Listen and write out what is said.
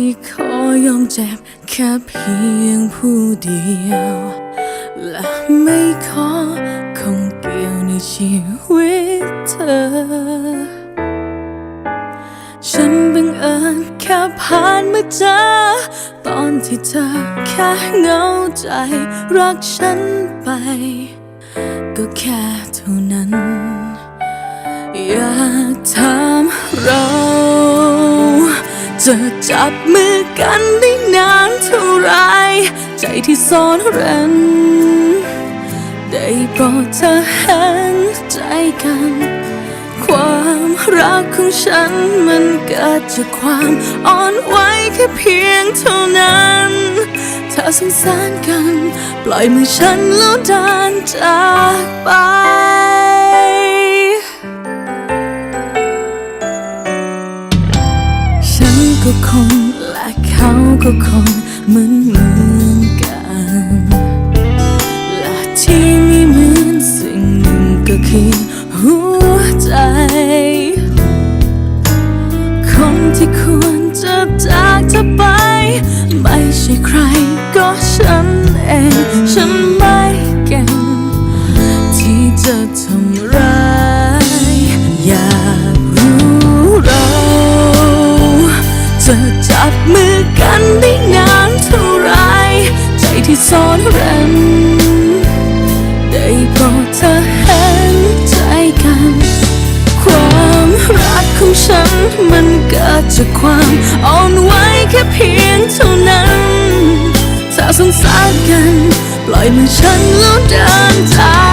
ที่ขอยอมเจ็บแค่เพียงผู้เดียว และไม่ขอคงเกี่ยวในชีวิตเธอ ฉันบังเอิญแค่ผ่านมาเจอ ตอนที่เธอแค่เหงาใจ รักฉันไป ก็แค่เท่านั้น อยากถามเรา จะจับมือกันได้นานเท่าไร ใจที่ซ่อนเร้นได้โปรดเธอเห็นใจกัน ความรักของฉันมันเกิดจากความอ่อนไหวแค่เพียงเท่านั้นถ้าสงสารกัน ปล่อยมือฉันแล้วเดินจากไป ก็คงและเขาก็คงเหมือนเหมือนกันและที่ไม่เหมือนสิ่งหนึ่งก็คือหัวใจ คนที่ควรจะจากเธอไป ไม่ใช่ใครก็ฉันเอง ฉันไม่เก่งที่จะทำร้ายอยาก มือกันได้นานเท่าไร ใจที่ซ่อนเร้นได้โปรดเธอเห็นใจกัน ความรักของฉันมันเกิดจากความอ่อนไหวแค่เพียงเท่านั้น ถ้าสงสารกัน ปล่อยมือฉันแล้วเดินจาก